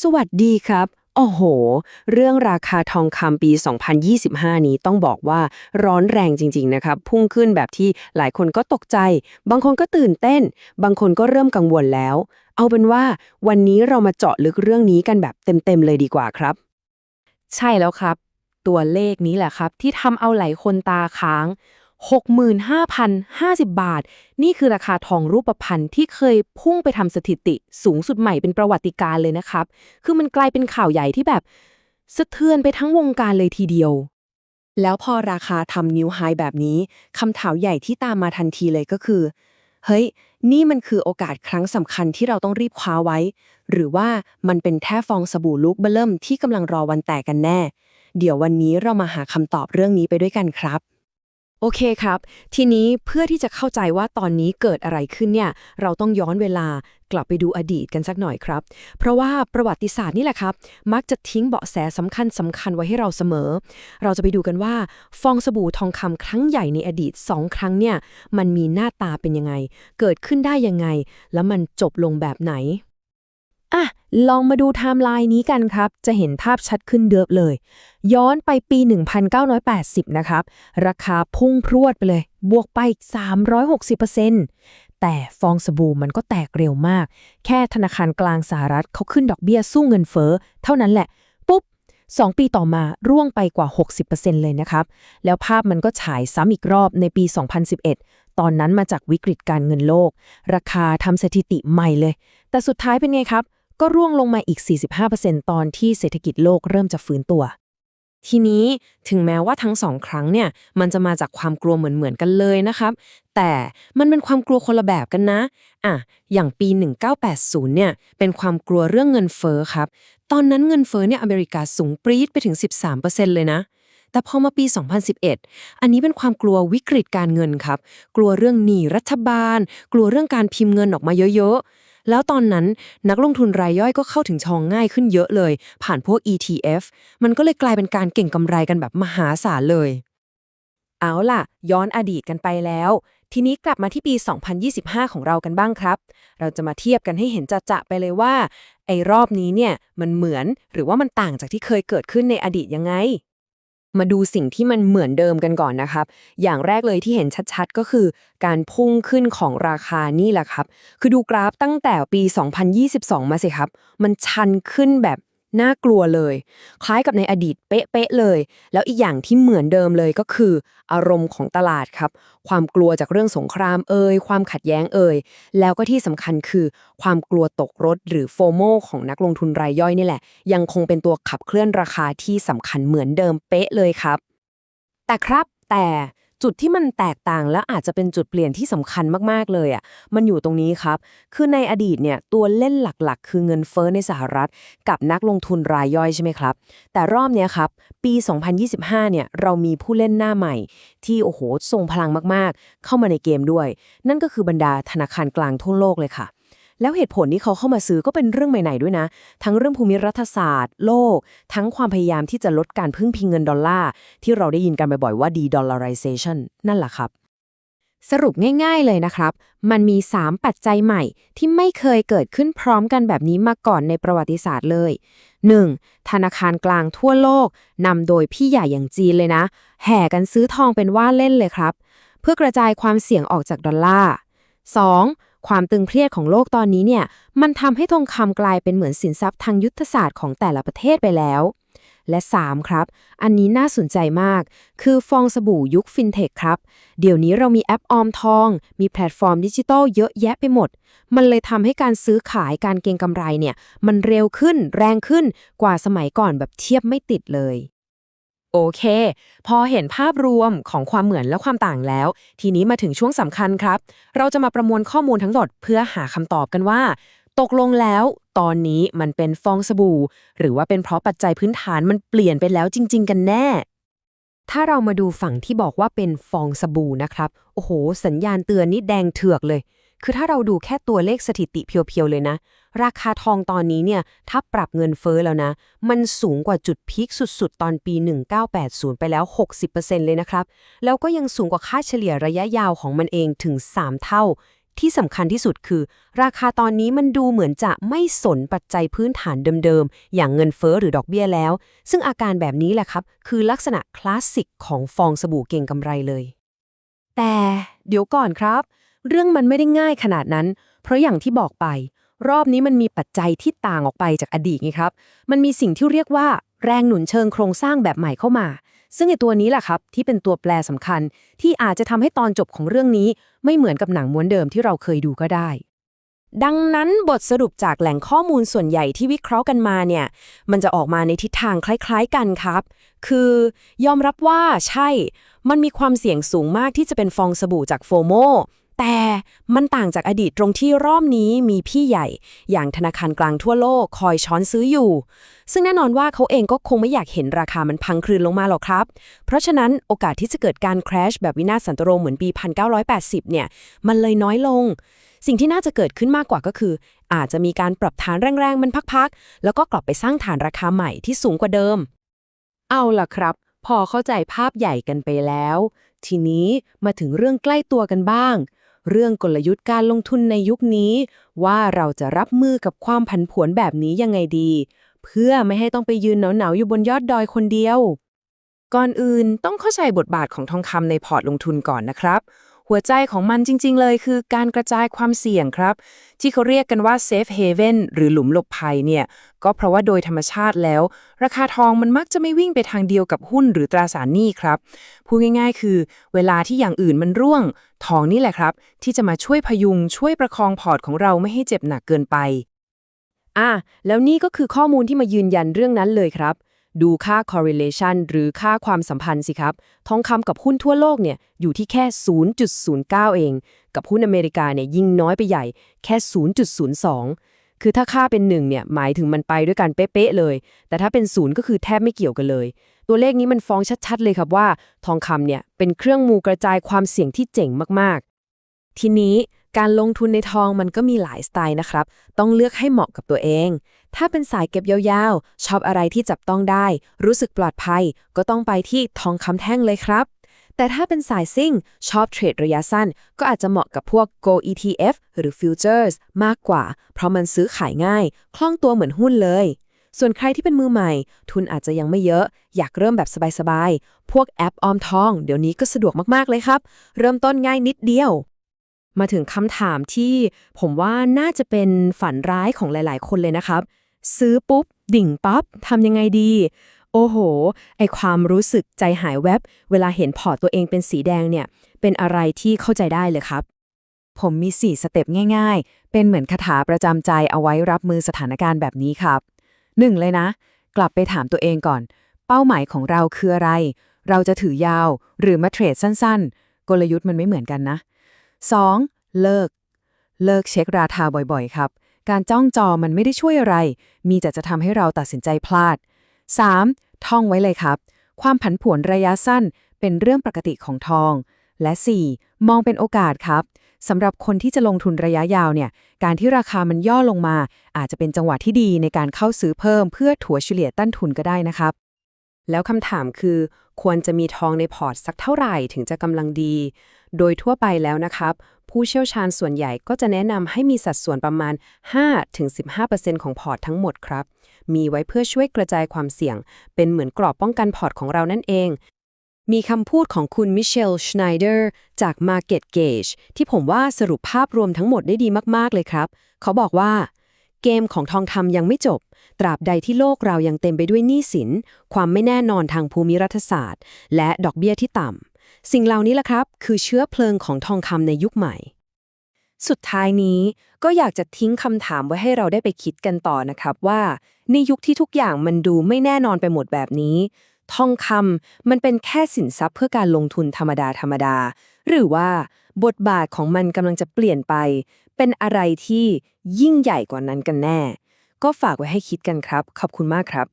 สวัสดีครับ โอ้โห เรื่องราคาทองคำปี 2025 นี้ต้องบอกว่าร้อนแรงจริง ๆ นะครับ พุ่งขึ้นแบบที่หลายคนก็ตกใจ บางคนก็ตื่นเต้น บางคนก็เริ่มกังวลแล้ว เอาเป็นว่า วันนี้เรามาเจาะลึกเรื่องนี้กันแบบเต็ม ๆ เลยดีกว่าครับ ใช่แล้วครับ ตัวเลขนี้แหละครับ ที่ทำเอาหลายคนตาค้าง 65,050 บาท นี่คือราคาทองรูปพรรณที่เคยพุ่งไปทำสถิติสูงสุดใหม่เป็นประวัติการ์เลยนะครับ คือมันกลายเป็นข่าวใหญ่ที่แบบ สะเทือนไปทั้งวงการเลยทีเดียว แล้วพอราคาทำนิวไฮแบบนี้คำถามใหญ่ที่ตามมาทันทีเลยก็คือ เฮ้ย นี่มันคือโอกาสครั้งสำคัญที่เราต้องรีบคว้าไว้ หรือว่ามันเป็นแค่ฟองสบู่ลูกเบลเริ่มที่กำลังรอวันแตกกันแน่ เดี๋ยววันนี้เรามาหาคำตอบเรื่องนี้ไปด้วยกันครับ โอเคครับ ทีนี้เพื่อที่จะเข้าใจว่าตอนนี้เกิดอะไรขึ้นเนี่ย เราต้องย้อนเวลากลับไปดูอดีตกันสักหน่อยครับ เพราะว่าประวัติศาสตร์นี่แหละครับ มักจะทิ้งเบาะแสสำคัญสำคัญไว้ให้เราเสมอ เราจะไปดูกันว่าฟองสบู่ทองคำครั้งใหญ่ในอดีตสองครั้งเนี่ย มันมีหน้าตาเป็นยังไง เกิดขึ้นได้ยังไง แล้วมันจบลงแบบไหน อะ ลองมาดูไทม์ไลน์นี้กันครับ จะเห็นภาพชัดขึ้นเดือบเลย ย้อนไปปี 1980 นะครับ ราคาพุ่งพรวดไปเลย บวกไปอีก 360%แต่ฟองสบู่มันก็แตกเร็วมาก แค่ธนาคารกลางสหรัฐเขาขึ้นดอกเบี้ยสู้เงินเฟ้อ เท่านั้นแหละ ปุ๊บ 2 ปีต่อมาร่วงไปกว่า 60%เลยนะครับ แล้วภาพมันก็ฉายซ้ำอีกรอบในปี 2011ตอนนั้นมาจากวิกฤตการเงินโลก ราคาทำสถิติใหม่เลย แต่สุดท้ายเป็นไงครับ ก็ร่วงลงมาอีก 45%ตอนที่เศรษฐกิจโลกเริ่มจะฟื้นตัว ทีนี้ถึงแม้ว่าทั้งสองครั้งเนี่ย มันจะมาจากความกลัวเหมือนๆกันเลยนะครับ แต่มันเป็นความกลัวคนละแบบกันนะ อะ อย่างปี 1980 เนี่ย เป็นความกลัวเรื่องเงินเฟ้อครับ ตอนนั้นเงินเฟ้อเนี่ยอเมริกาสูงปรี๊ดไปถึง 13%เลยนะแต่พอมาปี 2011 อันนี้เป็นความกลัววิกฤตการเงินครับ กลัวเรื่องหนี้รัฐบาล กลัวเรื่องการพิมพ์เงินออกมาเยอะ แล้วตอนนั้นนักลงทุนรายย่อยก็เข้าถึงทองง่ายขึ้นเยอะเลย ผ่านพวก ETF มันก็เลยกลายเป็นการเก่งกำไรกันแบบมหาศาลเลย เอาล่ะ ย้อนอดีตกันไปแล้ว ทีนี้กลับมาที่ปี 2025 ของเรากันบ้างครับ เราจะมาเทียบกันให้เห็นจะๆไปเลยว่า ไอ้รอบนี้เนี่ยมันเหมือนหรือว่ามันต่างจากที่เคยเกิดขึ้นในอดีตยังไง มาดูสิ่งที่มันเหมือนเดิมกันก่อนนะครับ อย่างแรกเลยที่เห็นชัดๆ ก็คือ การพุ่งขึ้นของราคานี่แหละครับ คือดูกราฟตั้งแต่ปี 2022 มาสิครับ มันชันขึ้นแบบ น่ากลัวเลย คล้ายกับในอดีตเป๊ะๆเลย แล้วอีกอย่างที่เหมือนเดิมเลยก็คือ อารมณ์ของตลาดครับ ความกลัวจากเรื่องสงครามเอ่ยความขัดแย้งเอ่ยแล้วก็ที่สำคัญคือ ความกลัวตกรถหรือโฟโมของนักลงทุนรายย่อยนี่แหละ ยังคงเป็นตัวขับเคลื่อนราคาที่สำคัญเหมือนเดิมเป๊ะเลยครับ แต่ครับแต่ จุดที่มันแตกต่างและอาจจะเป็นจุดเปลี่ยนที่สำคัญมากๆเลยอะมันอยู่ตรงนี้ครับ คือในอดีตเนี่ยตัวเล่นหลักๆ คือเงินเฟ้อในสหรัฐ กับนักลงทุนรายย่อยใช่ไหมครับ แต่รอบเนี้ยครับ ปี 2025 เนี่ยเรามีผู้เล่นหน้าใหม่ ที่โอ้โหทรงพลังมากๆ เข้ามาในเกมด้วย นั่นก็คือบรรดาธนาคารกลางทั่วโลกเลยค่ะ แล้วเหตุผลที่เขาเข้ามาซื้อก็เป็นเรื่องใหม่ๆด้วยนะ ทั้งเรื่องภูมิรัฐศาสตร์ โลก ทั้งความพยายามที่จะลดการพึ่งพิงเงินดอลลาร์ ที่เราได้ยินกันบ่อยๆว่า de-dollarization นั่นแหละครับ สรุปง่ายๆเลยนะครับ มันมี 3 ปัจจัยใหม่ที่ไม่เคยเกิดขึ้นพร้อมกันแบบนี้มาก่อนในประวัติศาสตร์เลย 1. ธนาคารกลางทั่วโลกนำโดยพี่ใหญ่อย่างจีนเลยนะ แห่กันซื้อทองเป็นว่าเล่นเลยครับ เพื่อกระจายความเสี่ยงออกจากดอลลาร์ 2. ความตึงเครียดของโลกตอนนี้เนี่ยมันทำให้ทองคำกลายเป็นเหมือนสินทรัพย์ทางยุทธศาสตร์ของแต่ละประเทศไปแล้ว และ 3 ครับ อันนี้น่าสนใจมาก คือฟองสบู่ยุคฟินเทคครับ เดี๋ยวนี้เรามีแอปออมทอง มีแพลตฟอร์มดิจิทัลเยอะแยะไปหมด มันเลยทำให้การซื้อขายการเก็งกำไรเนี่ยมันเร็วขึ้นแรงขึ้นกว่าสมัยก่อนแบบเทียบไม่ติดเลย โอเค พอเห็นภาพรวมของความเหมือนและความต่างแล้ว ทีนี้มาถึงช่วงสำคัญครับ เราจะมาประมวลข้อมูลทั้งหมดเพื่อหาคำตอบกันว่า ตกลงแล้ว ตอนนี้มันเป็นฟองสบู่ หรือว่าเป็นเพราะปัจจัยพื้นฐานมันเปลี่ยนไปแล้วจริง ๆ กันแน่ ถ้าเรามาดูฝั่งที่บอกว่าเป็นฟองสบู่นะครับ โอ้โห สัญญาณเตือนนี่แดงเถือกเลย คือถ้าเราดูแค่ตัวเลขสถิติเพียวๆเลยนะ ราคาทองตอนนี้เนี่ยถ้าปรับเงินเฟ้อแล้วนะ มันสูงกว่าจุดพีคสุดๆ ตอนปี 1980 ไปแล้ว 60%เลยนะครับ แล้วก็ยังสูงกว่าค่าเฉลี่ยระยะยาวของมันเองถึง 3 เท่า ที่สำคัญที่สุดคือ ราคาตอนนี้มันดูเหมือนจะไม่สนปัจจัยพื้นฐานเดิมๆ อย่างเงินเฟ้อหรือดอกเบี้ยแล้ว ซึ่งอาการแบบนี้แหละครับ คือลักษณะคลาสสิกของฟองสบู่เก่งกำไรเลย แต่เดี๋ยวก่อนครับ เรื่องมันไม่ได้ง่ายขนาดนั้น เพราะอย่างที่บอกไป รอบนี้มันมีปัจจัยที่ต่างออกไปจากอดีตไงครับ มันมีสิ่งที่เรียกว่าแรงหนุนเชิงโครงสร้างแบบใหม่เข้ามา ซึ่งไอตัวนี้แหละครับ ที่เป็นตัวแปรสำคัญ ที่อาจจะทำให้ตอนจบของเรื่องนี้ ไม่เหมือนกับหนังม้วนเดิมที่เราเคยดูก็ได้ ดังนั้นบทสรุปจากแหล่งข้อมูลส่วนใหญ่ที่วิเคราะห์กันมาเนี่ย มันจะออกมาในทิศทางคล้าย ๆ กันครับ คือยอมรับว่าใช่ มันมีความเสี่ยงสูงมากที่จะเป็นฟองสบู่จากโฟโม แต่มันต่างจากอดีตตรงที่รอบนี้มีพี่ใหญ่ อย่างธนาคารกลางทั่วโลกคอยช้อนซื้ออยู่ ซึ่งแน่นอนว่าเขาเองก็คงไม่อยากเห็นราคามันพังคลืนลงมาหรอกครับ เพราะฉะนั้นโอกาสที่จะเกิดการคราชแบบวินาศสันตโรเหมือนปี 1980 เนี่ย มันเลยน้อยลง สิ่งที่น่าจะเกิดขึ้นมากกว่าก็คือ อาจจะมีการปรับฐานแรงๆมันพักๆ แล้วก็กลับไปสร้างฐานราคาใหม่ที่สูงกว่าเดิม เอาล่ะครับ พอเข้าใจภาพใหญ่กันไปแล้ว ทีนี้มาถึงเรื่องใกล้ตัวกันบ้าง เรื่องกลยุทธ์การลงทุนในยุคนี้ ว่าเราจะรับมือกับความผันผวนแบบนี้ยังไงดี เพื่อไม่ให้ต้องไปยืนหนาวๆอยู่บนยอดดอยคนเดียว ก่อนอื่นต้องเข้าใจบทบาทของทองคำในพอร์ตลงทุนก่อนนะครับ หัวใจของมันจริง ๆ เลยคือการกระจายความเสี่ยงครับ ที่เขาเรียกกันว่า safe haven หรือหลุมหลบภัยเนี่ย ก็เพราะว่าโดยธรรมชาติแล้ว ราคาทองมันมักจะไม่วิ่งไปทางเดียวกับหุ้นหรือตราสารหนี้ครับ พูดง่าย ๆ คือ เวลาที่อย่างอื่นมันร่วง ทองนี่แหละครับ ที่จะมาช่วยพยุงช่วยประคองพอร์ตของเราไม่ให้เจ็บหนักเกินไปอะแล้วนี่ก็คือข้อมูลที่มายืนยันเรื่องนั้นเลยครับ ดูค่า correlation หรือค่าความสัมพันธ์สิครับ ทองคำกับหุ้นทั่วโลกเนี่ยอยู่ที่แค่ 0.09 เอง กับหุ้นอเมริกาเนี่ยยิ่งน้อยไปใหญ่แค่ 0.02 คือถ้าค่าเป็น1เนี่ยหมายถึงมันไปด้วยกันเป๊ะๆเลย แต่ถ้าเป็น0ก็คือแทบไม่เกี่ยวกันเลย ตัวเลขนี้มันฟ้องชัดๆเลยครับว่า ทองคำเนี่ยเป็นเครื่องมือกระจายความเสี่ยงที่เจ๋งมากๆ ทีนี้การลงทุนในทองมันก็มีหลายสไตล์นะครับ ต้องเลือกให้เหมาะกับตัวเอง ถ้าเป็นสายเก็บยาวๆ ชอบอะไรที่จับต้องได้ รู้สึกปลอดภัย ก็ต้องไปที่ทองคำแท่งเลยครับ แต่ถ้าเป็นสายซิ่ง ชอบเทรดระยะสั้น ก็อาจจะเหมาะกับพวก Go ETF หรือ Futures มากกว่า เพราะมันซื้อขายง่าย คล่องตัวเหมือนหุ้นเลย ส่วนใครที่เป็นมือใหม่ ทุนอาจจะยังไม่เยอะ อยากเริ่มแบบสบายๆ พวกแอปออมทอง เดี๋ยวนี้ก็สะดวกมากๆเลยครับ เริ่มต้นง่ายนิดเดียวมาถึงคำถามที่ผมว่าน่าจะเป็นฝันร้ายของหลาย ๆ คนเลยนะครับ ซื้อปุ๊บ ดิ่งปั๊บทำยังไงดี โอ้โห ไอความรู้สึกใจหายแวบ เวลาเห็นพอร์ตตัวเองเป็นสีแดงเนี่ย เป็นอะไรที่เข้าใจได้เลยครับ ผมมี 4 สเต็ปง่ายๆ เป็นเหมือนคาถาประจำใจเอาไว้รับมือสถานการณ์แบบนี้ครับ 1. เลยนะ กลับไปถามตัวเองก่อน เป้าหมายของเราคืออะไร เราจะถือยาวหรือมาเทรดสั้นๆ กลยุทธ์มันไม่เหมือนกันนะ 2. เลิก เลิกเช็คราคาบ่อยๆ ครับ การจ้องจอมันไม่ได้ช่วยอะไร มีแต่จะทำให้เราตัดสินใจพลาด 3. ท่องไว้เลยครับ ความผันผวนระยะสั้นเป็นเรื่องปกติของทอง และ 4. มองเป็นโอกาสครับสำหรับคนที่จะลงทุนระยะยาวเนี่ย การที่ราคามันย่อลงมา อาจจะเป็นจังหวะที่ดีในการเข้าซื้อเพิ่มเพื่อถัวเฉลี่ยต้นทุนก็ได้นะครับ แล้วคำถามคือ ควรจะมีทองในพอร์ตสักเท่าไหร่ถึงจะกำลังดี โดยทั่วไปแล้วนะครับ ผู้เชี่ยวชาญส่วนใหญ่ก็จะแนะนำให้มีสัดส่วนประมาณ 5-15%ของพอร์ตทั้งหมดครับ มีไว้เพื่อช่วยกระจายความเสี่ยง เป็นเหมือนกรอบป้องกันพอร์ตของเรานั่นเอง มีคำพูดของคุณมิเชลชไนเดอร์จาก Market Gauge ที่ผมว่าสรุปภาพรวมทั้งหมดได้ดีมาก ๆ เลยครับ เขาบอกว่า เกมของทองคำยังไม่จบ ตราบใดที่โลกเรายังเต็มไปด้วยหนี้สิน ความไม่แน่นอนทางภูมิรัฐศาสตร์ และดอกเบี้ยที่ต่ำ สิ่งเหล่านี้แหละครับ คือเชื้อเพลิงของทองคำในยุคใหม่ สุดท้ายนี้ก็อยากจะทิ้งคำถามไว้ให้เราได้ไปคิดกันต่อนะครับว่า ในยุคที่ทุกอย่างมันดูไม่แน่นอนไปหมดแบบนี้ ทองคำมันเป็นแค่สินทรัพย์เพื่อการลงทุนธรรมดาธรรมดา หรือว่า บทบาทของมันกำลังจะเปลี่ยนไป เป็นอะไรที่ยิ่งใหญ่กว่านั้นกันแน่ ก็ฝากไว้ให้คิดกันครับ ขอบคุณมากครับ